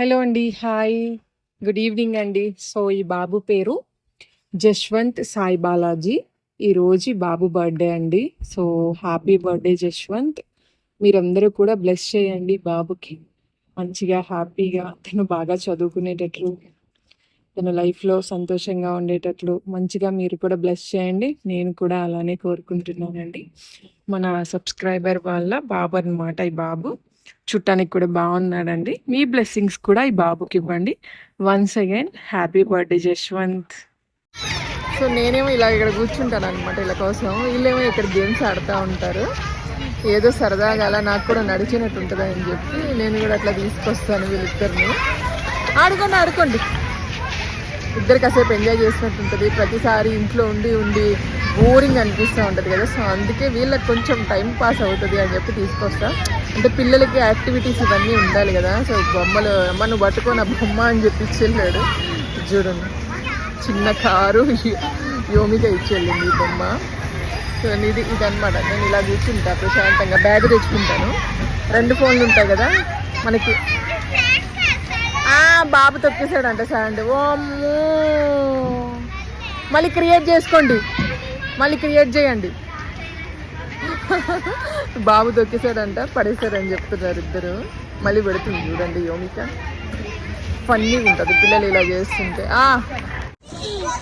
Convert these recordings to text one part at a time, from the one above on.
Hello అండి hi. Good evening అండి. So ఈ బాబు పేరు జశ్వంత్ సాయి బాలాజీ. ఈరోజు బాబు బర్త్డే అండి. So happy birthday Jaswanth. మీరందరూ కూడా బ్లెస్ చేయండి బాబుకి. మంచిగా హ్యాపీగా తను బాగా చదువుకునేటట్లు తన లైఫ్లో సంతోషంగా ఉండేటట్లు మంచిగా మీరు కూడా బ్లెస్ చేయండి. నేను కూడా అలానే కోరుకుంటున్నానండి. మన సబ్స్క్రైబర్ వాళ్ళ బాబు అన్నమాట ఈ బాబు. చుట్టానికి కూడా బాగున్నాడండి. మీ బ్లెస్సింగ్స్ కూడా ఈ బాబుకి ఇవ్వండి. Once again happy birthday Jaswanth so నేనేమో ఇలా ఇక్కడ కూర్చుంటాను అనమాట ఇలా కోసం. వీళ్ళేమో ఇక్కడ గేమ్స్ ఆడుతూ ఉంటారు. ఏదో సరదాగా అలా నాకు కూడా నడిచినట్టు ఉంటుంది అని చెప్పి నేను కూడా అట్లా తీసుకొస్తాను వీళ్ళిద్దరిని. ఆడుకోండి ఆడుకోండి. ఇద్దరు కాసేపు ఎంజాయ్ చేసినట్టు ఉంటుంది. ప్రతిసారి ఇంట్లో ఉండి ఉండి బోరింగ్ అనిపిస్తూ ఉంటుంది కదా. సో అందుకే వీళ్ళకి కొంచెం టైం పాస్ అవుతుంది అని చెప్పి తీసుకొస్తాను అంటే పిల్లలకి యాక్టివిటీస్ ఇవన్నీ ఉండాలి కదా. సో బొమ్మలు అమ్మ నువ్వు పట్టుకొని ఆ బొమ్మ అని చెప్పి ఇచ్చేళ్ళాడు చూడండి చిన్న కారు యోమిక ఇచ్చేళ్ళింది ఈ బొమ్మ. సో ఇది ఇదన్నమాట. నేను ఇలా కూర్చుంటా ప్రశాంతంగా. బ్యాగ్ తెచ్చుకుంటాను. రెండు ఫోన్లు ఉంటాయి కదా మనకి. బాబు తొక్కేసాడంట శాండ్. ఓ అమ్మో. మళ్ళీ క్రియేట్ చేసుకోండి. మళ్ళీ క్రియేట్ చేయండి. బాబు తొక్కేసాడంట పడేశారని చెప్తున్నారు ఇద్దరు. మళ్ళీ పెడుతుంది చూడండి యోమిక. ఫన్నీగా ఉంటుంది పిల్లలు ఇలా చేస్తుంటే. ఆ!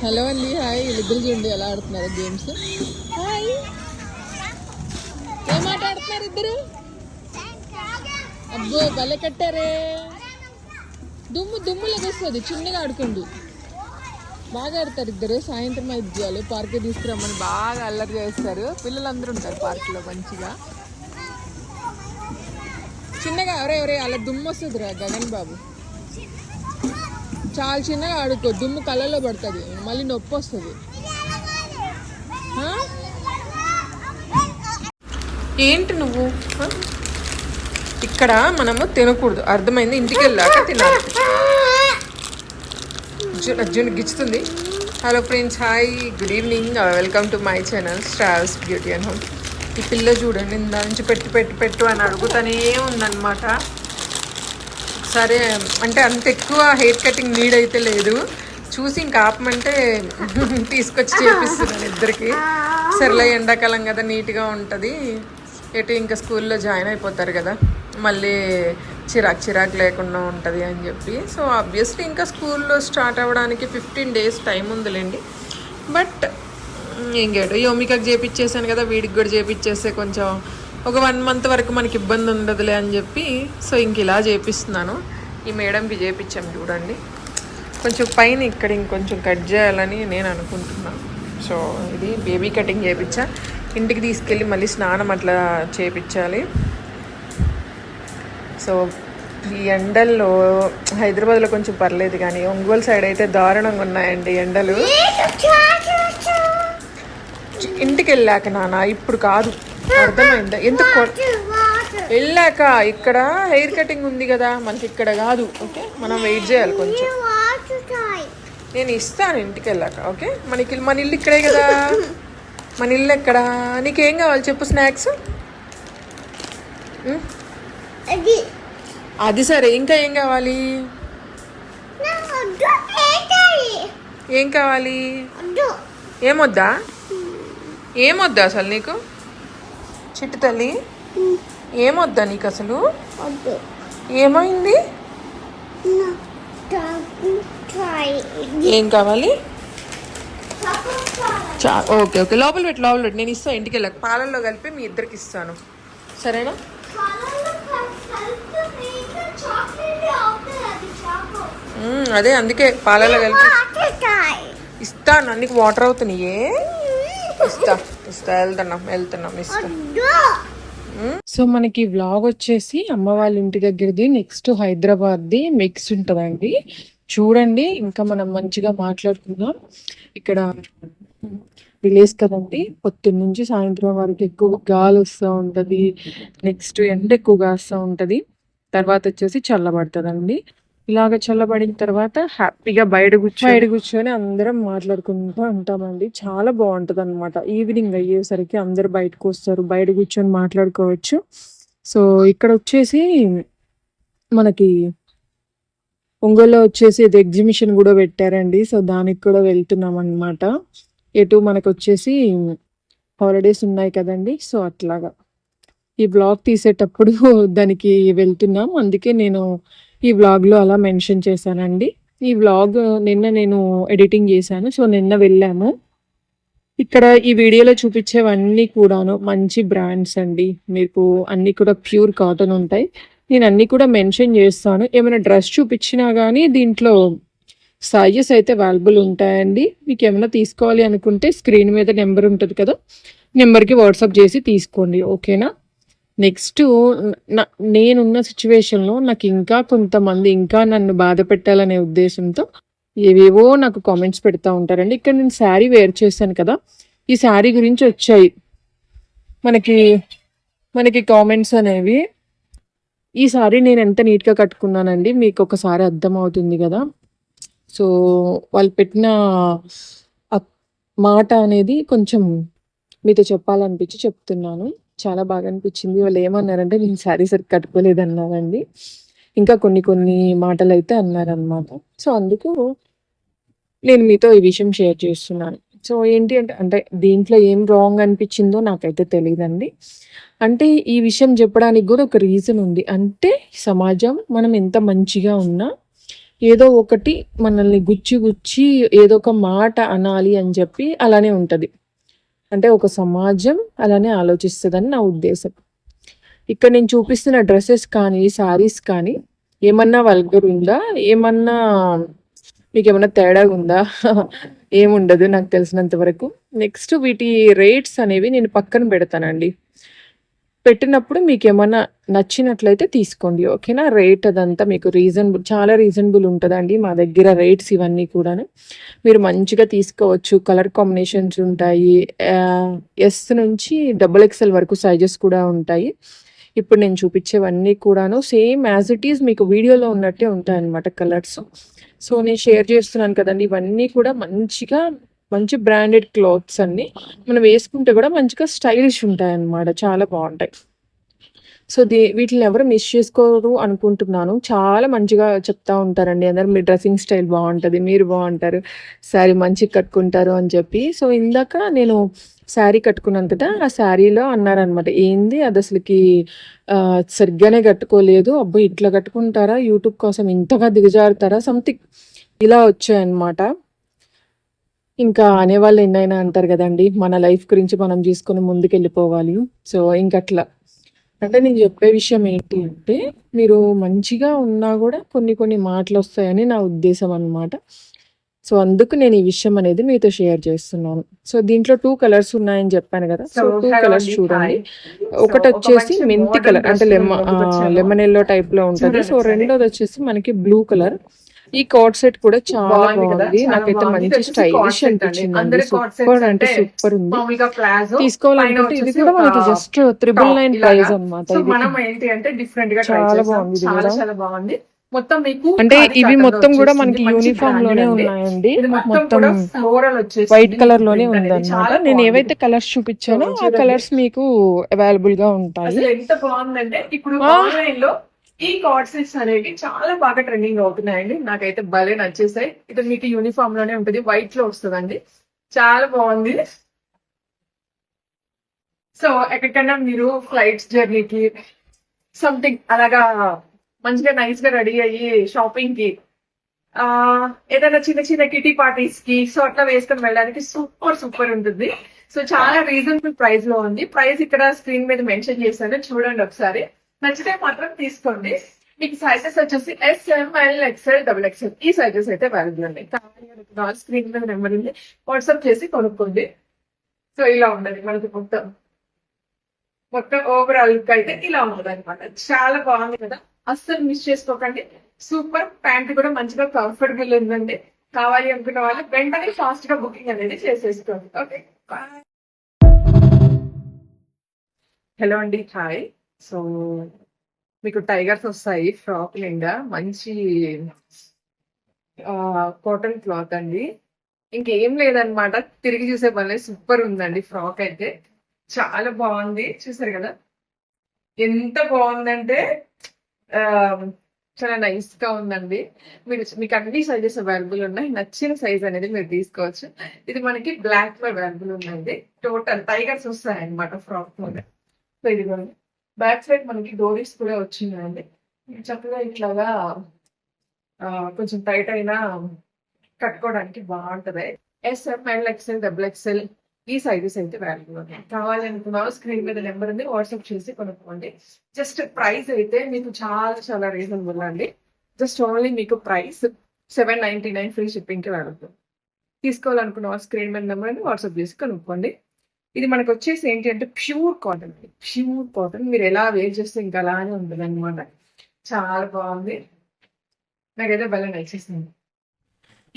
హలో అండి హాయ్ వీళ్ళిద్దరు చూడండి ఎలా ఆడుతున్నారు గేమ్స్ హాయ్ ఏం ఆట ఆడుతున్నారు ఇద్దరు? అబ్బో భలే కట్టారే. దుమ్ము దుమ్ము లెగొస్తుంది చిన్నగా ఆడుకోండి. బాగా ఆడతారు ఇద్దరు. సాయంత్రం ఐదు చేయాలి పార్క్ తీసుకురమ్మని బాగా అల్లరి చేస్తారు. పిల్లలందరూ ఉంటారు పార్క్లో మంచిగా. చిన్నగా ఎవరే ఎవరే అలా దుమ్ము వస్తుంది రా గగన్ బాబు. చాలా చిన్నగా ఆడుకో దుమ్ము కళ్ళలో పడుతుంది. మళ్ళీ నొప్పి వస్తుంది. ఏంటి నువ్వు? ఇక్కడ మనము తినకూడదు. అర్థమైంది? ఇంటికి వెళ్ళాక తినాలి. Arjun Arjun గిచ్చుతుంది. Hello friends hi good evening welcome to my channel stars beauty and home ఈ పిల్ల చూడండి ఇందా నుంచి పెట్టు పెట్టు పెట్టు అని అడుగుతానే ఉందన్నమాట. సరే అంటే అంత ఎక్కువ హెయిర్ కటింగ్ నీడ్ అయితే లేదు. చూసి ఇంకా ఆపమంటే తీసుకొచ్చి చేపిస్తున్నాను ఇద్దరికి. సరేలే ఎండాకాలం కదా నీట్గా ఉంటుంది. ఎటు ఇంకా స్కూల్లో జాయిన్ అయిపోతారు కదా. మళ్ళీ చిరాక్ చిరాకు లేకుండా ఉంటుంది అని చెప్పి. సో ఆబ్వియస్లీ ఇంకా స్కూల్లో స్టార్ట్ అవ్వడానికి ఫిఫ్టీన్ డేస్ టైం ఉందిలేండి. బట్ ఇంకేటో యోమికకు చేపిచ్చేసాను కదా వీడికి కూడా చేపిచ్చేస్తే కొంచెం ఒక వన్ మంత్ వరకు మనకి ఇబ్బంది ఉండదులే అని చెప్పి. సో ఇంక ఇలా చేపిస్తున్నాను. ఈ మేడంకి చేపించాం చూడండి. కొంచెం పైన ఇక్కడ ఇంకొంచెం కట్ చేయాలని నేను అనుకుంటున్నాను సో ఇది బేబీ కటింగ్ చేయించా ఇంటికి తీసుకెళ్ళి మళ్ళీ స్నానం అట్లా చేపించాలి సో ఈ ఎండల్లో హైదరాబాద్లో కొంచెం పర్లేదు కానీ ఒంగోలు సైడ్ అయితే దారుణంగా ఉన్నాయండి ఎండలు. ఇంటికి వెళ్ళాక నాన్న ఇప్పుడు కాదు. అర్థమైందా? ఎందుకు వెళ్ళాక ఇక్కడ హెయిర్ కటింగ్ ఉంది కదా మనకి ఇక్కడ కాదు ఓకే? మనం వెయిట్ చేయాలి కొంచెం. నేను ఇస్తాను ఇంటికి వెళ్ళాక ఓకే? మనకి మన ఇల్లు ఇక్కడే కదా. మన ఇల్లు ఎక్కడ? నీకేం కావాలి చెప్పు స్నాక్స్? అది. సరే ఇంకా ఏం కావాలి? ఏం కావాలి? ఏమొద్దా ఏమొద్దా అసలు నీకు? చిట్టు తల్లి ఏమొద్దా నీకు అసలు? ఏమైంది? ఏం కావాలి? ఓకే ఓకే లోపల పెట్టి లోపల పెట్టి. నేను ఇస్తాను ఇంటికి వెళ్ళాక. పాలల్లో కలిపి మీ ఇద్దరికి ఇస్తాను. సరేనా? అదే అందుకే పాలలో కలిపి. ఇస్తాను అన్నికి వాటర్ అవుతున్నాయే. ఇస్తా ఇస్తా వెళ్తున్నాం వెళ్తున్నాం ఇస్తా. సో మనకి వ్లాగ్ వచ్చేసి అమ్మ వాళ్ళ ఇంటి దగ్గరది నెక్స్ట్ హైదరాబాద్ది మిక్స్ ఉంటుందండి. చూడండి ఇంకా మనం మంచిగా మాట్లాడుకుందాం. ఇక్కడ విలేజ్ కదండి పొద్దున్న నుంచి సాయంత్రం వరకు ఎక్కువ గాలి వస్తూ ఉంటుంది. నెక్స్ట్ ఎండ ఎక్కువగా వస్తూ ఉంటుంది. తర్వాత వచ్చేసి చల్లబడుతుందండి. ఇలాగ చల్లబడిన తర్వాత హ్యాపీగా బయట కూర్చో బయట కూర్చొని అందరం మాట్లాడుకుంటూ ఉంటామండి. చాలా బాగుంటుంది అనమాట ఈవినింగ్ అయ్యేసరికి అందరు బయటకు వస్తారు. బయట కూర్చొని మాట్లాడుకోవచ్చు. సో ఇక్కడ వచ్చేసి మనకి ఒంగోలులో వచ్చేసి ఇది ఎగ్జిబిషన్ కూడా పెట్టారండి. సో దానికి కూడా వెళ్తున్నాం అనమాట ఎటు మనకు వచ్చేసి హాలిడేస్ ఉన్నాయి కదండి. సో అట్లాగా. ఈ బ్లాగ్ తీసేటప్పుడు దానికి వెళ్తున్నాం. అందుకే నేను ఈ వ్లాగ్లో అలా మెన్షన్ చేశానండి. ఈ బ్లాగ్ నిన్న నేను ఎడిటింగ్ చేశాను. సో నిన్న వెళ్ళాము. ఇక్కడ ఈ వీడియోలో చూపించేవన్నీ కూడాను మంచి బ్రాండ్స్ అండి. మీకు అన్నీ కూడా ప్యూర్ కాటన్ ఉంటాయి. నేను అన్నీ కూడా మెన్షన్ చేస్తాను. ఏమైనా డ్రెస్ చూపించినా కానీ దీంట్లో సైజెస్ అయితే అవైలబుల్ ఉంటాయండి. మీకు ఏమైనా తీసుకోవాలి అనుకుంటే స్క్రీన్ మీద నెంబర్ ఉంటుంది కదా. నెంబర్కి వాట్సాప్ చేసి తీసుకోండి. ఓకేనా నెక్స్ట్ నా- నేనున్న సిచ్యువేషన్లో నాకు ఇంకా కొంతమంది ఇంకా నన్ను బాధ పెట్టాలనే ఉద్దేశంతో ఏవేవో నాకు కామెంట్స్ పెడతా ఉంటారండి. ఇక్కడ నేను శారీ వేర్ చేశాను కదా ఈ శారీ గురించి వచ్చాయి. మనకి మనకి కామెంట్స్ అనేవి ఈ సారీ నేను ఎంత నీట్గా కట్టుకున్నానండి మీకు ఒకసారి అర్థమవుతుంది కదా. సో వాళ్ళు పెట్టిన ఆ మాట అనేది కొంచెం మీతో చెప్పాలనిపించి చెప్తున్నాను. చాలా బాగా అనిపించింది. వాళ్ళు ఏమన్నారంటే నేను శారీ సరిగ్గా కట్టుకోలేదు అన్నారండి ఇంకా కొన్ని కొన్ని మాటలు అయితే అన్నారనమాట సో అందుకు నేను మీతో ఈ విషయం షేర్ చేస్తున్నాను. సో ఏంటి అంటే అంటే దీంట్లో ఏం రాంగ్ అనిపించిందో నాకైతే తెలియదండి అంటే ఈ విషయం చెప్పడానికి కూడా ఒక రీజన్ ఉంది. అంటే సమాజం మనం ఎంత మంచిగా ఉన్నా ఏదో ఒకటి మనల్ని గుచ్చి గుచ్చి ఏదో ఒక మాట అనాలి అని చెప్పి అలానే ఉంటుంది. అంటే ఒక సమాజం అలానే ఆలోచిస్తుందని నా ఉద్దేశం. ఇక్కడ నేను చూపిస్తున్న డ్రెస్సెస్ కానీ శారీస్ కానీ ఏమన్నా వల్గర్ ఉందా? ఏమన్నా మీకు ఏమన్నా తేడా ఉందా? ఏముండదు నాకు తెలిసినంత వరకు. నెక్స్ట్ వీటి రేట్స్ అనేవి నేను పక్కన పెడతానండి. పెట్టినప్పుడు మీకు ఏమైనా నచ్చినట్లయితే తీసుకోండి ఓకేనా? రేట్ అదంతా మీకు రీజనబుల్ చాలా రీజనబుల్ ఉంటుందండి మా దగ్గర రేట్స్ ఇవన్నీ కూడాను. మీరు మంచిగా తీసుకోవచ్చు కలర్ కాంబినేషన్స్ ఉంటాయి ఎస్ నుంచి డబుల్ ఎక్స్ఎల్ వరకు సైజెస్ కూడా ఉంటాయి. ఇప్పుడు నేను చూపించేవన్నీ కూడాను సేమ్ యాజ్ ఇట్ ఈజ్ మీకు వీడియోలో ఉన్నట్టే ఉంటాయి అన్నమాట కలర్స్. సో నేను షేర్ చేస్తున్నాను కదండి ఇవన్నీ కూడా మంచిగా మంచి బ్రాండెడ్ క్లాత్స్ అన్ని మనం వేసుకుంటే కూడా మంచిగా స్టైలిష్ ఉంటాయి అన్నమాట చాలా బాగుంటాయి. సో దీ వీటిని ఎవరు మిస్ చేసుకోరు అనుకుంటున్నాను. చాలా మంచిగా చెప్తా ఉంటారండి. అందరు మీ డ్రెస్సింగ్ స్టైల్ బాగుంటుంది మీరు బాగుంటారు శారీ మంచిగా కట్టుకుంటారు అని చెప్పి. సో ఇందాక నేను శారీ కట్టుకున్నాను కదా ఆ శారీలో అన్నారనమాట ఏంది అది అసలుకి సరిగ్గానే కట్టుకోలేదు. అబ్బో ఇట్లా కట్టుకుంటారా? యూట్యూబ్ కోసం ఇంతగా దిగజారుతారా? సంథింగ్ ఇలా వచ్చాయన్నమాట. ఇంకా అనేవాళ్ళు ఎన్నైనా అంటారు కదండి మన లైఫ్ గురించి మనం తీసుకొని ముందుకు వెళ్ళిపోవాలి సో ఇంకట్లా. అంటే నేను చెప్పే విషయం ఏంటి అంటే మీరు మంచిగా ఉన్నా కూడా కొన్ని కొన్ని మాటలు వస్తాయని నా ఉద్దేశం అన్నమాట. సో అందుకు నేను ఈ విషయం అనేది మీతో షేర్ చేస్తున్నాను. సో దీంట్లో టూ కలర్స్ ఉన్నాయని చెప్పాను కదా సో టూ కలర్స్ చూడండి. ఒకటి వచ్చేసి మెంతి కలర్ అంటే లెమన్ లెమన్ ఎల్లో టైప్లో ఉంటది. సో. రెండోది వచ్చేసి మనకి బ్లూ కలర్. ఈ కోట్ సెట్ కూడా చాలా బాగుంది నాకైతే మంచి స్టైలిష్. అనిపించింది సూపర్ అంటే సూపర్ ఉంది తీసుకోవాలనుకుంటే ఇది కూడా మనకి జస్ట్ త్రిబుల్ నైన్. ప్రైస్గా ట్రై చాలా బాగుంది చాలా బాగుంది మొత్తం మీకు అంటే ఇవి మొత్తం కూడా. మనకి యూనిఫామ్లోనే. ఉన్నాయండి మొత్తం వైట్ కలర్లోనే ఉందన్నమాట చాలా నేను. ఏవైతే కలర్స్ చూపించానో ఆ. కలర్స్ మీకు అవైలబుల్గా ఉంటాయి ఎంత బాగుందంటే ఇప్పుడు. ఆన్లైన్లో ఈ కార్డ్ సెట్స్ అనేవి చాలా బాగా ట్రెండింగ్ అవుతున్నాయండి. నాకైతే భలే నచ్చేసాయి. ఇది మీకు యూనిఫామ్లోనే ఉంటుంది. వైట్లో వస్తుందండి. చాలా బాగుంది. సో ఎక్కడికన్నా మీరు ఫ్లైట్స్ జర్నీకి సంథింగ్ అలాగా మంచిగా నైస్గా రెడీ అయ్యి షాపింగ్కి ఆ ఏదైనా చిన్న చిన్న కిటీ పార్టీస్కి సో అట్లా వేసుకొని వెళ్ళడానికి సూపర్ సూపర్ ఉంటుంది. సో చాలా రీజనబుల్ ప్రైస్లో ఉంది. ప్రైస్ ఇక్కడ స్క్రీన్ మీద మెన్షన్ చేశాను. చూడండి ఒకసారి. నచ్చితే మాత్రం తీసుకోండి. మీకు సైజెస్ వచ్చేసి S M L XL double XL ఈ సైజెస్ అయితే అవైలబుల్ ఉన్నాయి కావాలి స్క్రీన్ మీద నెంబర్ ఉంది. వాట్సాప్ చేసి కొనుక్కోండి. సో ఇలా ఉండదు మనకి మొత్తం. మొత్తం ఓవరాల్ లుక్ అయితే ఇలా ఉండదు అనమాట చాలా బాగుంది కదా. అస్సలు మిస్ చేసుకోకండి. సూపర్ ప్యాంట్ కూడా మంచిగా కంఫర్టబుల్ ఉందండి. కావాలి అనుకున్న వాళ్ళు వెంటనే ఫాస్ట్గా బుకింగ్ అనేది చేసేసుకోండి. ఓకే బాయ్ హలో అండి. హాయ్ సో మీకు టైగర్స్ వస్తాయి ఫ్రాక్ నిండా. మంచి కాటన్ క్లాత్ అండి. ఇంకేం లేదనమాట తిరిగి చూసే పని సూపర్ ఉందండి ఫ్రాక్ అయితే. చాలా బాగుంది. చూసారు కదా? ఎంత బాగుందంటే చాలా నైస్గా ఉందండి. మీరు మీకు అన్ని సైజెస్ అవైలబుల్ ఉన్నాయి. నచ్చిన సైజ్ అనేది మీరు తీసుకోవచ్చు. ఇది మనకి బ్లాక్లో అవైలబుల్ ఉందండి. టోటల్ టైగర్స్ వస్తాయి అనమాట ఫ్రాక్ మీద. సో ఇది బ్యాక్ సైడ్ మనకి డోరీస్ కూడా వచ్చిందండి. చక్కగా ఇట్లాగా కొంచెం టైట్ అయినా కట్టుకోవడానికి బాగుంటది. S M L XL double XL ఈ సైజెస్ అయితే వాల్యూ ఉన్నాయి కావాలనుకున్నావు స్క్రీన్ మీద నెంబర్ ఉంది వాట్సాప్ చేసి కొనుక్కోండి. జస్ట్ ప్రైస్ అయితే మీకు చాలా చాలా రీజనబుల్ అండి. జస్ట్ ఓన్లీ మీకు price seven ninety nine free షిప్పింగ్కి వాడుతుంది తీసుకోవాలనుకున్న స్క్రీన్ మీద నెంబర్ అని వాట్సాప్ చేసి కొనుక్కోండి. ఇది మనకు వచ్చేసి ఏంటి అంటే ప్యూర్ కాటన్ ప్యూర్ కాటన్. మీరు ఎలా వేర్ చేస్తే ఇంకా అలానే ఉంటుంది అనమాట చాలా బాగుంది. నాకైతే భలే నచ్చేసింది.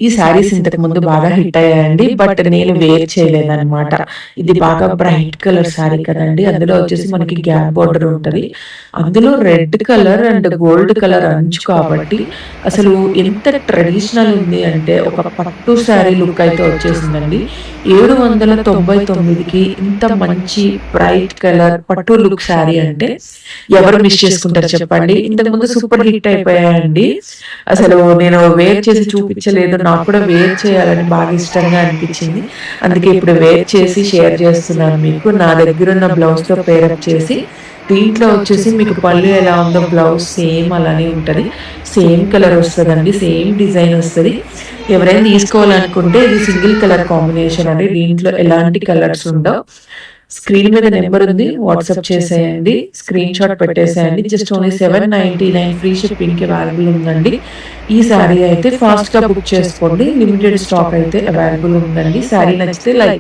ఈ శారీస్ ఇంతకు ముందు బాగా హిట్ అయ్యాయండి బట్ నేను వేర్ చేయలేదన్నమాట. ఇది బాగా బ్రైట్ కలర్ శారీ కదండి. అందులో వచ్చేసి మనకి గ్యాప్ బార్డర్ ఉంటది. అందులో red colour and gold colour అంచు కాబట్టి అసలు ఎంత ట్రెడిషనల్ ఉంది అంటే ఒక పట్టు శారీ లుక్ అయితే వచ్చేసిందండి. ఏడు వందల తొంభై తొమ్మిదికి ఇంత మంచి బ్రైట్ కలర్ పట్టు లుక్ శారీ అంటే ఎవరు మిస్ చేసుకుంటారు చెప్పండి. ఇంతకు ముందు సూపర్ హిట్ అయిపోయాయండి. అసలు నేను వేర్ చేసి చూపించలేదు నాకు కూడా వేర్ చేయాలని బాగా ఇష్టంగా అనిపించింది. అందుకే ఇప్పుడు వేర్ చేసి షేర్ చేస్తున్నాను మీకు. నా దగ్గర ఉన్న బ్లౌజ్తో పేరప్ చేసి దీంట్లో వచ్చేసి మీకు పళ్ళు ఎలా ఉందో బ్లౌజ్ సేమ్ అలానే ఉంటుంది. సేమ్ కలర్ వస్తుందండి సేమ్ డిజైన్ వస్తుంది. ఎవరైనా తీసుకోవాలనుకుంటే ఇది సింగిల్ కలర్ కాంబినేషన్ అండి. దీంట్లో ఎలాంటి కలర్స్ ఉండవు. స్క్రీన్ మీద నెంబర్ ఉంది వాట్సాప్ చేసేయండి. స్క్రీన్ షాట్ పెట్టేసేయండి. Just only seven ninety nine free షిప్పింగ్కి available ఉందండి. ఈ శారీ అయితే ఫాస్ట్గా బుక్ చేసుకోండి. లిమిటెడ్ స్టాక్ అయితే అవైలబుల్ ఉందండి. శారీ నచ్చితే లైక్